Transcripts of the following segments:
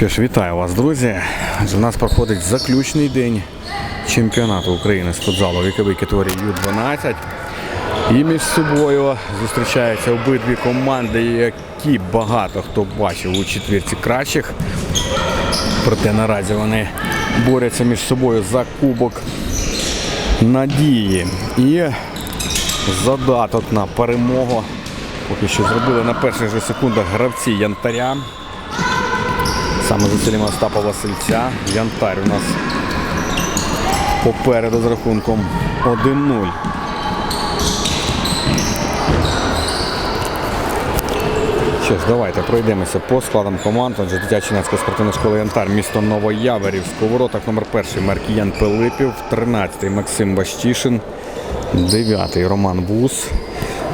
Що ж, вітаю вас, друзі. У нас проходить заключний день чемпіонату України з футзалу вікової категорії Ю-12. І між собою зустрічаються обидві команди, які багато хто бачив у четвірці кращих. Проте наразі вони борються між собою за кубок надії. І задаток на перемогу поки що зробили на перших же секундах гравці Янтаря. Саме зусиллями Остапа Васильця. Янтар у нас попереду з рахунком 1-0. Що ж, давайте пройдемося по складам команд. Отже, дитяча юнацька спортивна школа Янтар, місто Новояворівськ. У воротах номер перший Маркіян Пилипів, 13-й Максим Бащишин, 9-й Роман Вус,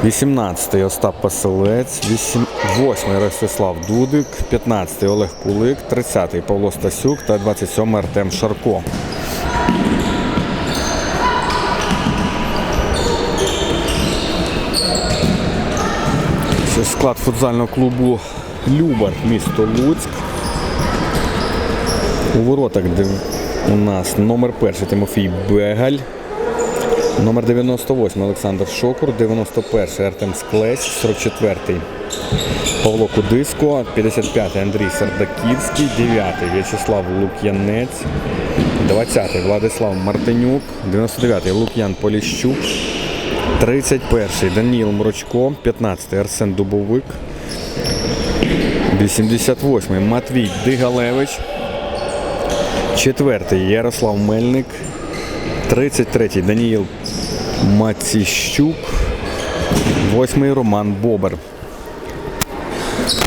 18-й Остап Паселець, 8-й Ростислав Дудик, 15-й Олег Кулик, 30-й Павло Стасюк та 27-й Артем Шарко. Це склад футзального клубу Любар, місто Луцьк. У воротах у нас номер перший Тимофій Бегаль, номер 98 Олександр Шокур, 91 Артем Склесь, 44-й Павло Кудиско, 55-й Андрій Сардаківський, 9-й В'ячеслав Лук'янець, 20-й Владислав Мартинюк, 99-й Лук'ян Поліщук, 31-й Даніл Мрочко, 15-й Арсен Дубовик, 88-й Матвій Дигалевич, 4-й Ярослав Мельник, 33-й Даніїл Маціщук, 8-й Роман Бобер.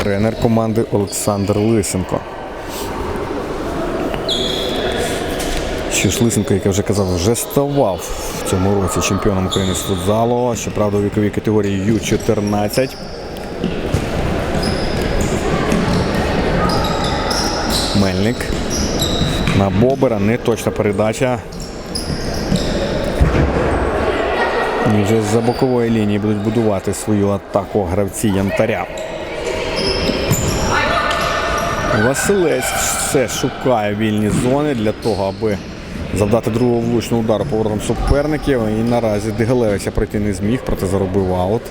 Тренер команди Олександр Лисенко. Що ж Лисенко, як я вже казав, вже ставав в цьому році чемпіоном України з футзалу. Щоправда, у віковій категорії Ю-14. Мельник. На Бобера неточна передача. І вже з-за бокової лінії будуть будувати свою атаку гравці Янтаря. Василець все шукає вільні зони для того, аби завдати другого влучного удару поворотом суперників. І наразі Дегалевича пройти не зміг, проте заробив аут.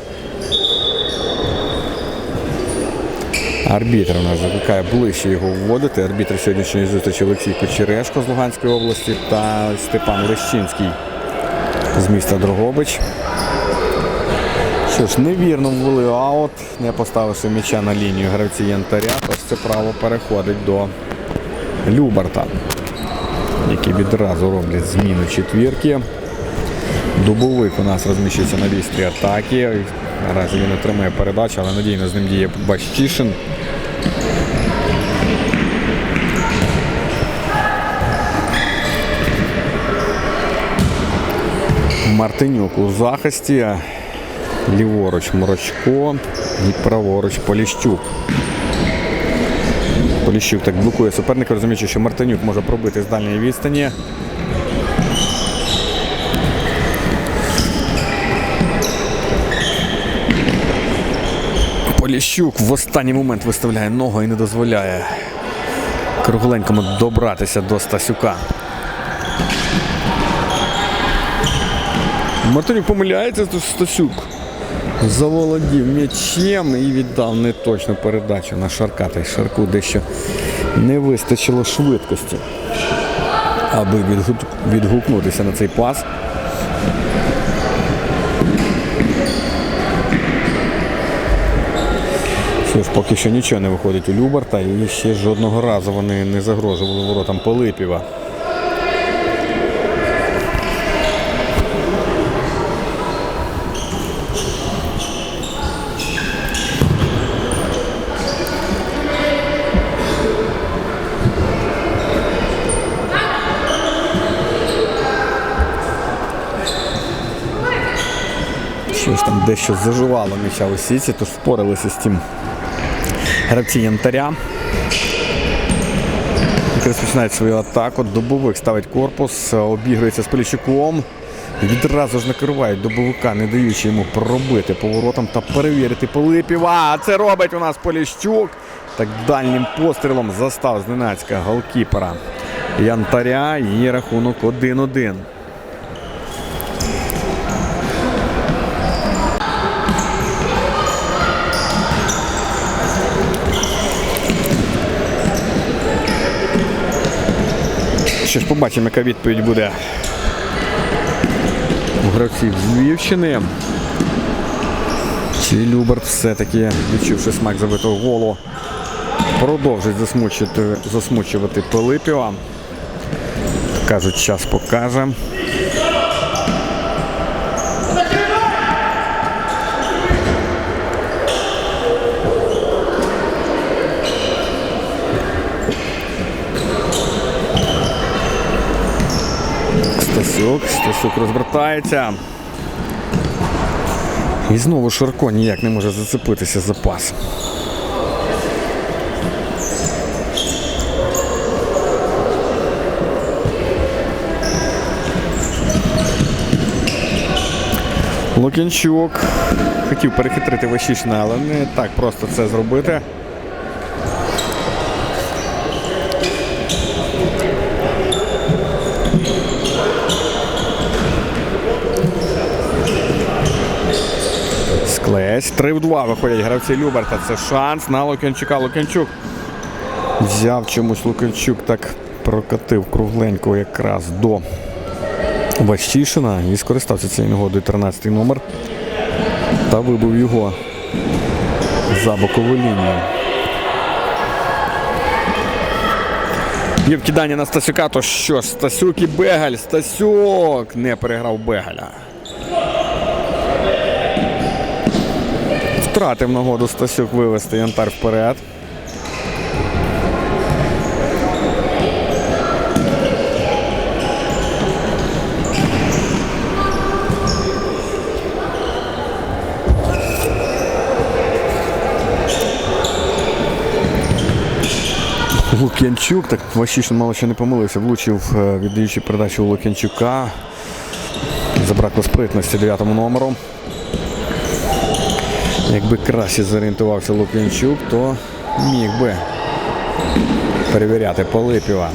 Арбітр у нас закликає ближче його вводити. Арбітр сьогоднішньої зустрічі Олексій Кочерешко з Луганської області та Степан Лещинський з міста Дрогобич. Що ж, невірно ввели аут, не поставивши м'яча на лінію гравці Янтаря, тож це право переходить до Любарта, які відразу роблять зміну четвірки. Дубовик у нас розміщується на вістрі атаки. Наразі він отримує передачу, але надійно з ним діє Бащишин. Мартинюк у захисті. Ліворуч Морочко і праворуч Поліщук. Поліщук так блокує суперника, розуміючи, що Мартинюк може пробити з дальньої відстані. Поліщук в останній момент виставляє ногу і не дозволяє кругленькому добратися до Стасюка. Мартинюк помиляється, то Стасюк заволодів м'ячем і віддав неточну передачу на Шарка. Та Шарку дещо не вистачило швидкості, аби відгукнутися на цей пас. Що ж, поки що нічого не виходить у Любарта і ще жодного разу вони не загрожували воротам Полипіва. Щось там дещо заживало м'яча у сіці, тож впоралися з тим гравці Янтаря. Розпочинають свою атаку. Добовик ставить корпус, обігрується з Поліщуком. Відразу ж накривають добовика, не даючи йому пробити поворотом та перевірити Полипіва. А це робить у нас Поліщук. так дальнім пострілом застав зненацька голкіпера Янтаря і рахунок 1-1. Що ж, побачимо, яка відповідь буде у гравців з Львівщини. Чи Люберт все-таки, відчувши смак забитого голу, продовжить засмучувати, засмучувати Пилипіва. Кажуть, час покаже. Стасюк, Стасюк розвертається. І знову Шарко ніяк не може зацепитися за пас. Лукінчук хотів перехитрити Ващишина, але не так просто це зробити. 3 в 2 виходять гравці Люберта. Це шанс на Лук'янчука. Лук'янчук взяв чомусь Лук'янчук так прокатив кругленько якраз до Ващишина і скористався цією нагодою 13 номер та вибив його за бокову лінію. Є вкидання на Стасюка, то що Стасюк і Бегаль. Стасюк не переграв Бегаля. Втратив нагоду Стасюк вивести Янтар вперед. Лук'янчук, так Ващишин мало що не помилився, влучив, е, віддаючи передачу у Лук'янчука. Забракло спритності 9 номером. Якби краще зорієнтувався Лук'янчук, то міг би перевіряти Полипіва.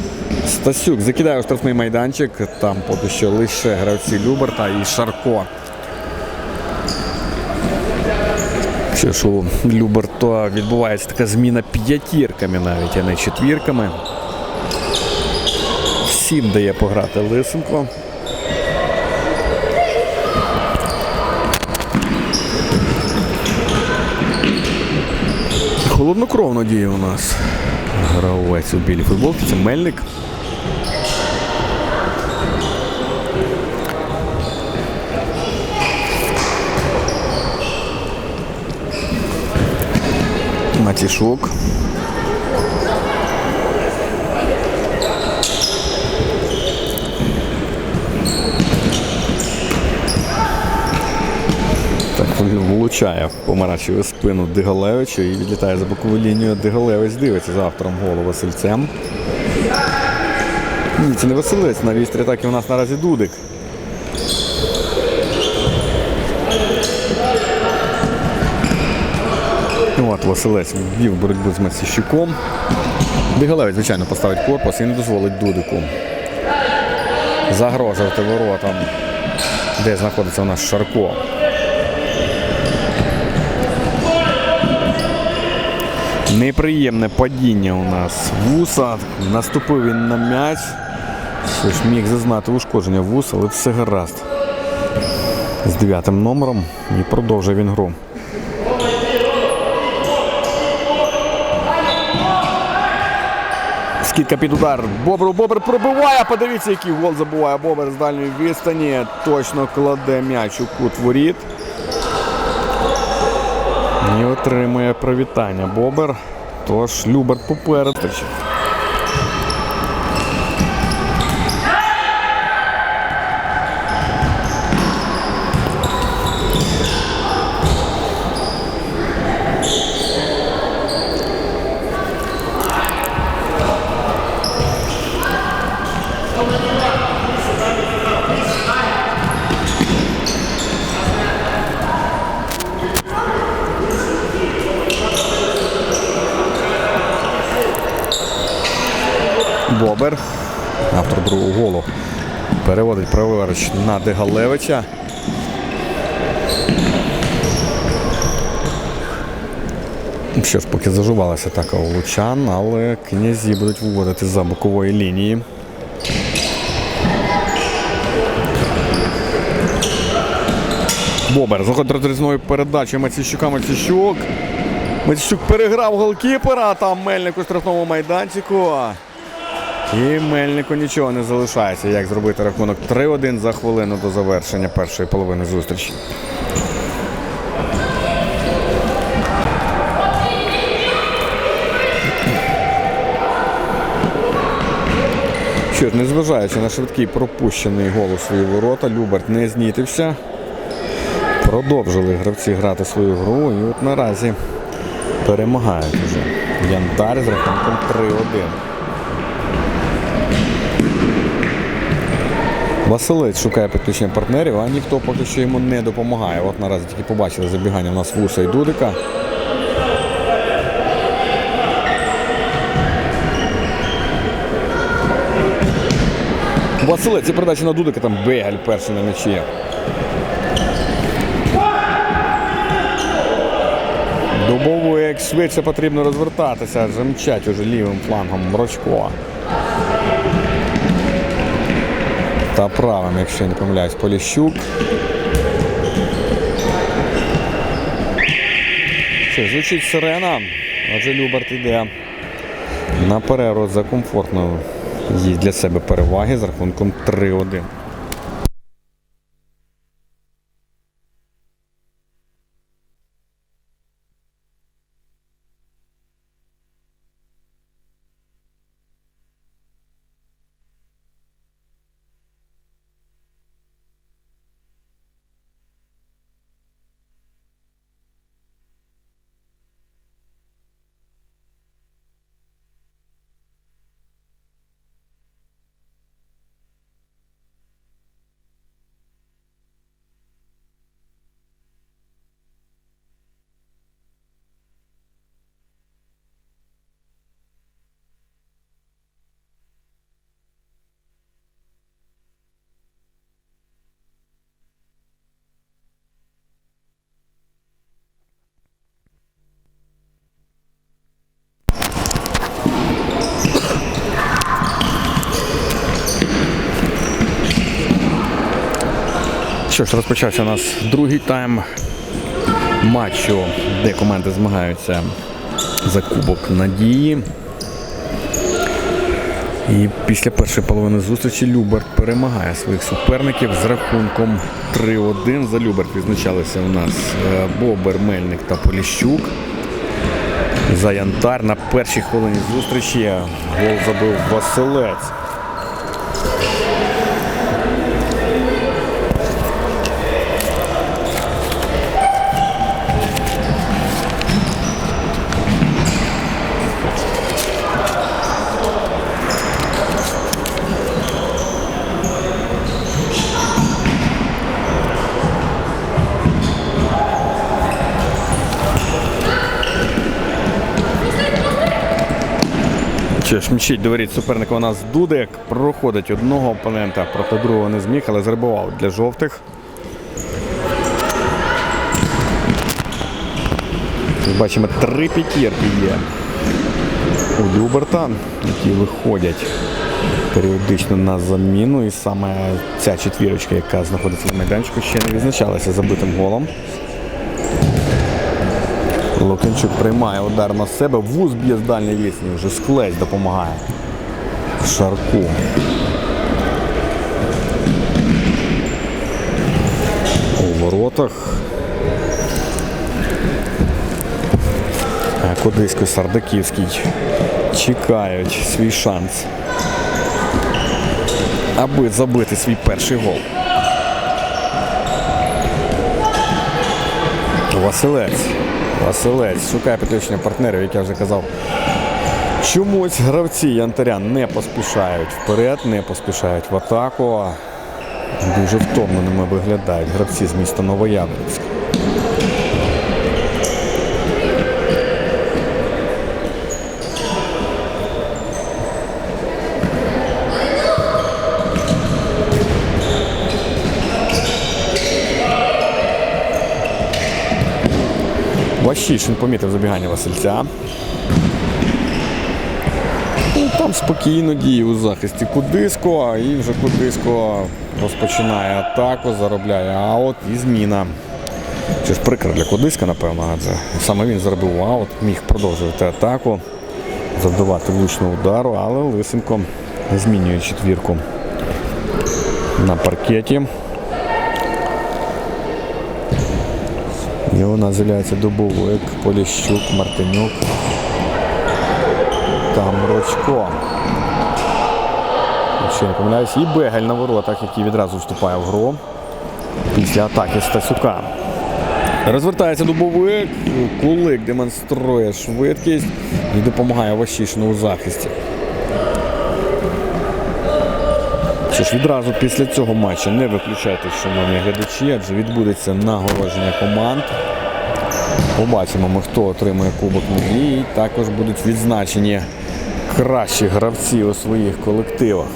Стасюк закидає у штрафний майданчик. Там поки що лише гравці Люберта і Шарко. Що ж у Люберта відбувається така зміна п'ятірками навіть, а не четвірками. Всім дає пограти Лисенко. Холоднокровно діє у нас гравець у білій футболці. Це Мельник. Матішук. Так, він влучає в помарачеву спину Дигалевичу і відлітає за бокову лінію. Дигалевич дивиться за автором голу Васильцем. Ні, це не Василець. На вістрі атаки у нас наразі Дудик. От Василець ввів боротьбу з Масіщуком. Дигалевич, звичайно, поставить корпус і не дозволить Дудику загрожувати воротам, де знаходиться у нас Шарко. Неприємне падіння у нас вуса. Наступив він на м'яч. Що ж міг зазнати ушкодження вуса, але все гаразд. З дев'ятим номером і продовжує він гру. Скидка під удар. Бобру Бобр пробиває. Подивіться, який гол забуває Бобер з дальньої відстані. Точно кладе м'яч у кут воріт. І отримує привітання Бобер. Тож Люберт попереду. Переводить праворуч на Дегалевича. Що ж, поки зажувалася атака у Лучан, але князі будуть виводити за бокової лінії. Бобер заходить розрізною передачі Маційщука Маційщук. Маційщук переграв голкіпера, там Мельник у штрафному майданчику. І Мельнику нічого не залишається, як зробити рахунок 3-1 за хвилину до завершення першої половини зустрічі. Незважаючи на швидкий пропущений гол у свої ворота, Люберт не знітився. Продовжили гравці грати свою гру і от наразі перемагають вже. Янтар з рахунком 3-1. Василець шукає підключення партнерів, а ніхто поки що йому не допомагає. От наразі тільки побачили забігання у нас Вуса і Дудика. Василець і передача на Дудика, там Бегаль перший на м'ячі. Дубовик швидше потрібно розвертатися, адже мчать уже лівим флангом Мрочко. Та правим, якщо я не помиляюсь, Поліщук. Що, звучить сирена. адже Люберт йде на перерву за комфортно їй для себе переваги з рахунком 3-1. Що ж, розпочався у нас другий тайм матчу, де команди змагаються за Кубок Надії. І після першої половини зустрічі Люберт перемагає своїх суперників з рахунком 3-1. За Люберт відзначалися у нас е, Бобер, Мельник та Поліщук. За Янтар на першій хвилині зустрічі гол забив Василець. Що ж, мчить до воріт суперника у нас Дудик. Проходить одного опонента, проти другого не зміг, але зрибував для жовтих. Бачимо, три п'ятірки є у Люберта, які виходять періодично на заміну. І саме ця четвірочка, яка знаходиться на майданчику, ще не відзначалася забитим голом. Лукінчук приймає удар на себе. Вуз б'є з дальньої відстані. Вже склець допомагає. Шарку. У воротах. А Кудисько Сардаківський чекають свій шанс, аби забити свій перший гол. Василець. Василець шукає підключення партнерів, як я вже казав. Чомусь гравці Янтаря не поспішають вперед, не поспішають в атаку. Дуже втомленими виглядають гравці з міста Новояворівськ. Ващишин помітив забігання Васильця. Ну, Там спокійно діє у захисті Кудиско, і вже Кудиско розпочинає атаку, заробляє аут і зміна. Що ж прикро для Кудиска, напевно, адже саме він заробив аут, міг продовжувати атаку, завдавати влучного удару, але Лисенко змінює четвірку на паркеті. Нас з'являється Дубовик, Поліщук, Мартинюк та Мрочко. Якщо не помиляюсь, і Бегель на воротах, який відразу вступає в гру після атаки Стасюка. Розвертається дубовик, кулик демонструє швидкість і допомагає Ващишину у захисті. Що ж, відразу після цього матчу не виключайте, шановні глядачі, адже відбудеться нагородження команд. Побачимо, ми, хто отримує Кубок Мрії. І Також будуть відзначені кращі гравці у своїх колективах.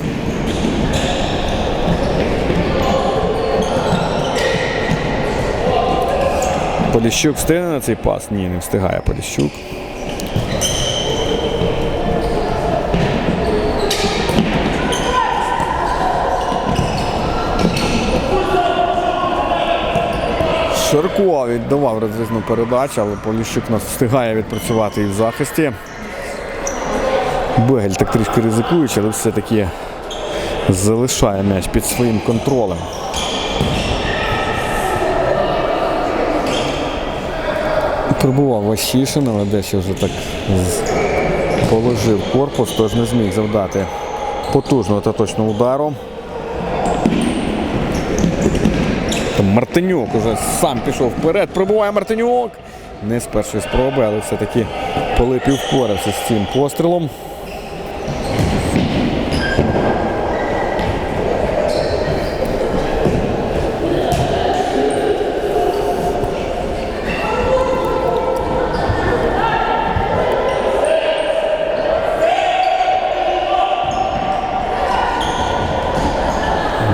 Поліщук встигне на цей пас? Ні, не встигає Поліщук. Шарко віддавав розрізну передачу, але Поліщук нас встигає відпрацювати і в захисті. Бегель так трішки ризикуючи, але все-таки залишає м'яч під своїм контролем. Пробував Ващишин, але дещо вже так положив корпус, тож не зміг завдати потужного та точного удару. Там Мартинюк уже сам пішов вперед. Пробуває Мартинюк. Не з першої спроби, але все-таки Пилипів впорався з цим пострілом.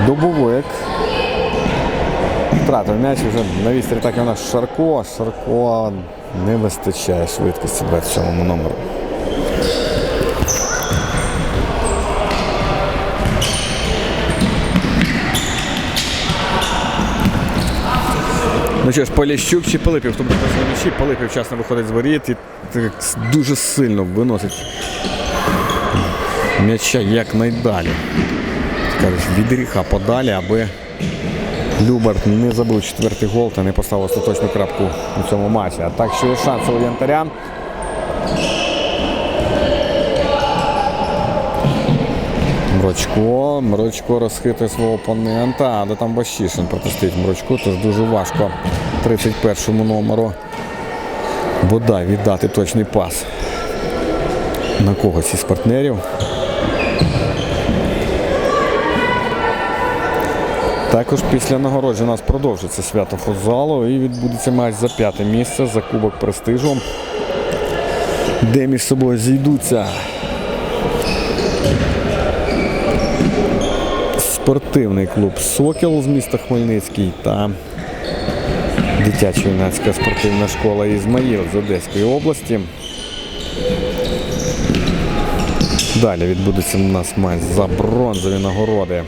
Дубовик. Втратив м'яч вже на вістрі так і у нас Шарко. Шарко не вистачає швидкості 27 номеру. Ну що ж, Поліщук чи Пилипів, хто буде на м'ячі, Пилипів вчасно виходить з воріт і дуже сильно виносить м'яча якнайдалі. Кажуть, від гріха подалі, аби Люберт не забив четвертий гол та не поставив остаточну крапку у цьому матчі. А так що є шанс у янтарян. Мрочко. Мрочко розхитує свого опонента, але там Бащишин протистоїть Мрочку, тож дуже важко 31-му номеру бодай віддати точний пас на когось із партнерів. Також після нагородження у нас продовжиться свято футзалу і відбудеться матч за п'яте місце за Кубок Престижу, де між собою зійдуться спортивний клуб Сокіл з міста Хмельницький та дитячо-юнацька спортивна школа Ізмаїл з Одеської області. Далі відбудеться у нас матч за бронзові нагороди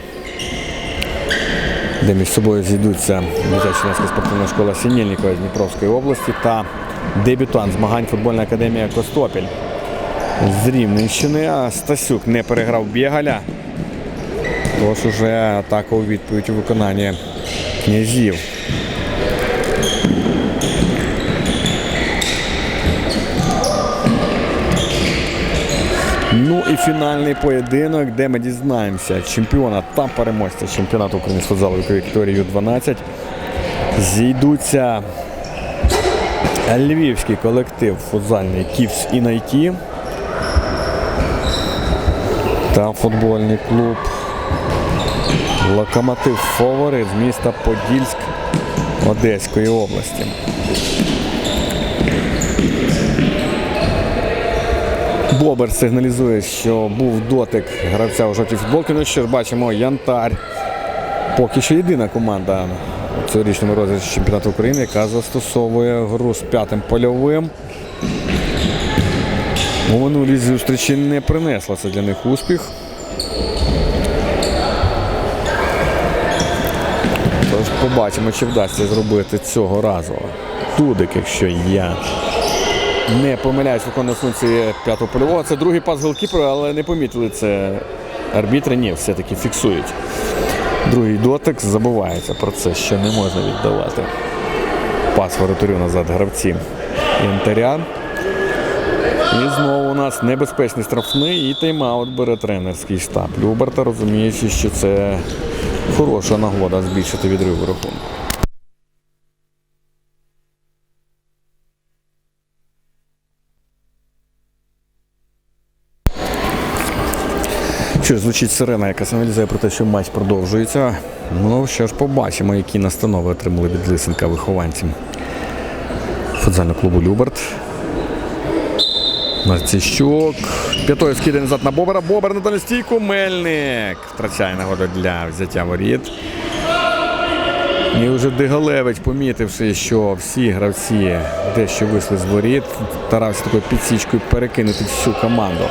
де між собою зійдуться дитячо-юнацька спортивна школа Сінєльникова з Дніпровської області та дебютант змагань футбольна академія Костопіль з Рівненщини. Стасюк не переграв Бєгаля. Тож уже атака у відповідь у виконанні князів. Ну і фінальний поєдинок, де ми дізнаємося чемпіона та переможця чемпіонату України з футзалу Вікторії Ю-12. Зійдуться львівський колектив футзальний Ківс і Найті та футбольний клуб Локомотив Фаворит з міста Подільськ Одеської області. Бобер сигналізує, що був дотик гравця у жовтій футболці. Ну що ж бачимо, Янтар. Поки що єдина команда у цьогорічному розіграші чемпіонату України, яка застосовує гру з п'ятим польовим. У минулій зустрічі не принесла це для них успіх. Тож побачимо, чи вдасться зробити цього разу. Дудик, якщо я не помиляюсь, виконує функції п'ятого польового. Це другий пас голкіпера, але не помітили це арбітри. Ні, все-таки фіксують. Другий дотик забувається про це, що не можна віддавати. Пас воротарю назад гравці Янтаря. І знову у нас небезпечний штрафний і тайм-аут бере тренерський штаб Люберта, розуміючи, що це хороша нагода збільшити відрив рахунку. Що звучить сирена, яка сигналізує про те, що матч продовжується. Ну що ж, побачимо, які настанови отримали від Лисенка вихованці футзального клубу Люберт. Марціщук. П'ятою скиде назад на Бобера. Бобер на стійку. Мельник. Втрачає нагоду для взяття воріт. І вже Дигалевич, помітивши, що всі гравці дещо вийшли з воріт, старався такою підсічкою перекинути всю команду.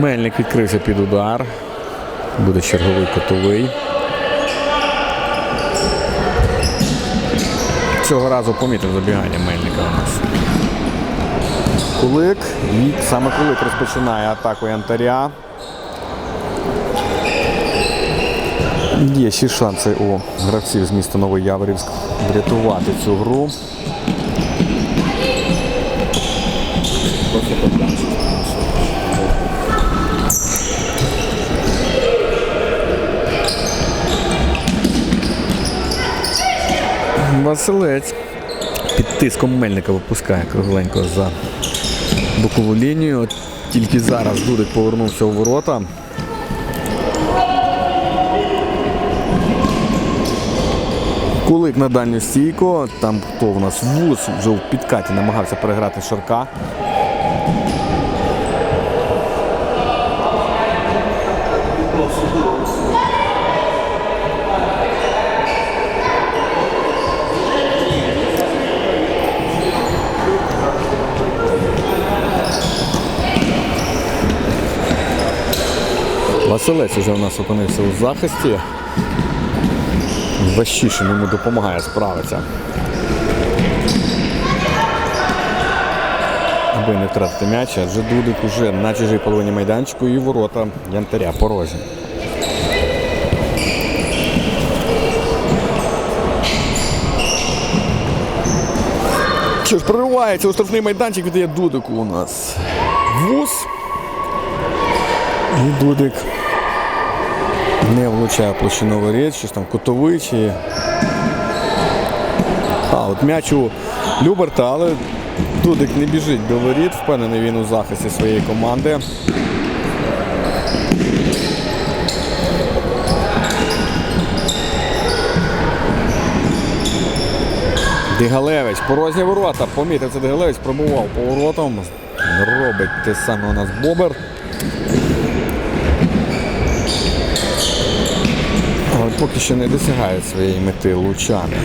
Мельник відкрився під удар. Буде черговий котовий. Цього разу помітив забігання Мельника у нас. Кулик. І саме Кулик розпочинає атаку Янтаря. Є ще шанси у гравців з міста Новий Яворівськ врятувати цю гру. Василець під тиском Мельника випускає кругленько за бокову лінію. Тільки зараз Дудик повернувся у ворота. Кулик на дальню стійку. Там хто в нас вуз вже в підкаті намагався переграти Шарка. Василець вже у нас опинився у захисті. Ващишин йому допомагає справитися. Аби не втратити м'яч, адже Дудик уже на чужій половині майданчику і ворота Янтаря порожні. Що ж, проривається у штрафний майданчик, віддає Дудику у нас. Вуз. І Дудик не влучає площину воріт, щось там кутовий чи. А, от м'яч у Люберта, але Дудик не біжить до воріт, впевнений він у захисті своєї команди. Дигалевич, порожні ворота. Помітив це Дигалевич, пробував поворотом. Робить те саме у нас Бобер. Поки що не досягають своєї мети лучани.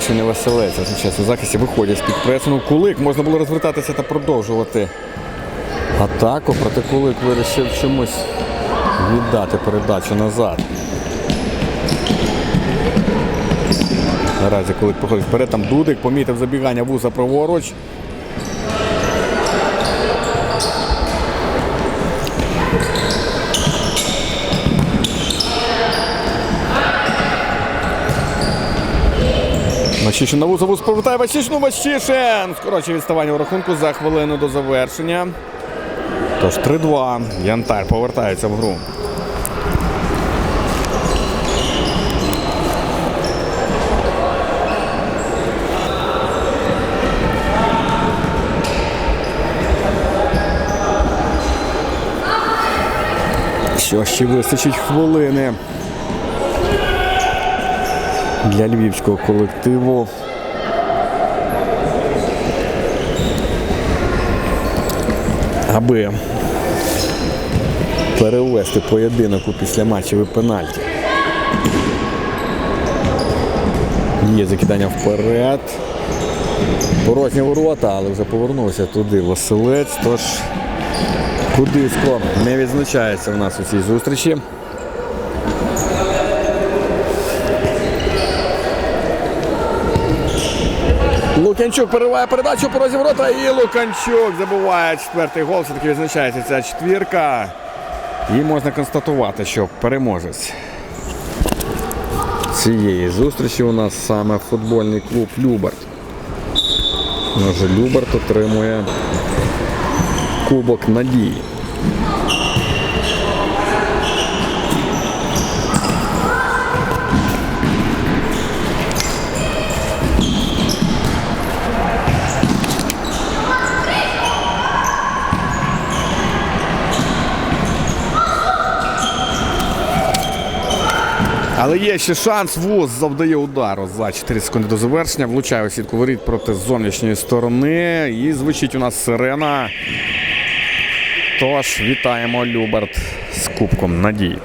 Ще не веселець. Зараз у захисті виходять з-під пресу. Кулик можна було розвертатися та продовжувати атаку. Проте Кулик вирішив чомусь віддати передачу назад. Наразі Кулик проходить вперед, там Дудик, помітив забігання вуза праворуч. Ващишин на вузову повертає Ващишину Ващишин. Відставання у рахунку за хвилину до завершення. Тож 3-2. Янтар повертається в гру. Що ще вистачить хвилини для львівського колективу. Аби перевести поєдинок у післяматчевий пенальті. Є закидання вперед. Порожні ворота, але вже повернувся туди Василець. Тож Кудисько не відзначається в нас у цій зустрічі. Лук'янчук перериває передачу по ворота і Луканчук забуває четвертий гол. Все-таки відзначається ця четвірка. І можна констатувати, що переможець цієї зустрічі у нас саме футбольний клуб Люберт. Отже, Люберт отримує Кубок Надії. Але є ще шанс. Вуз завдає удару за 4 секунди до завершення. Влучає у сітку воріт проти зовнішньої сторони. І звучить у нас сирена. Тож вітаємо Люберт з Кубком Надії.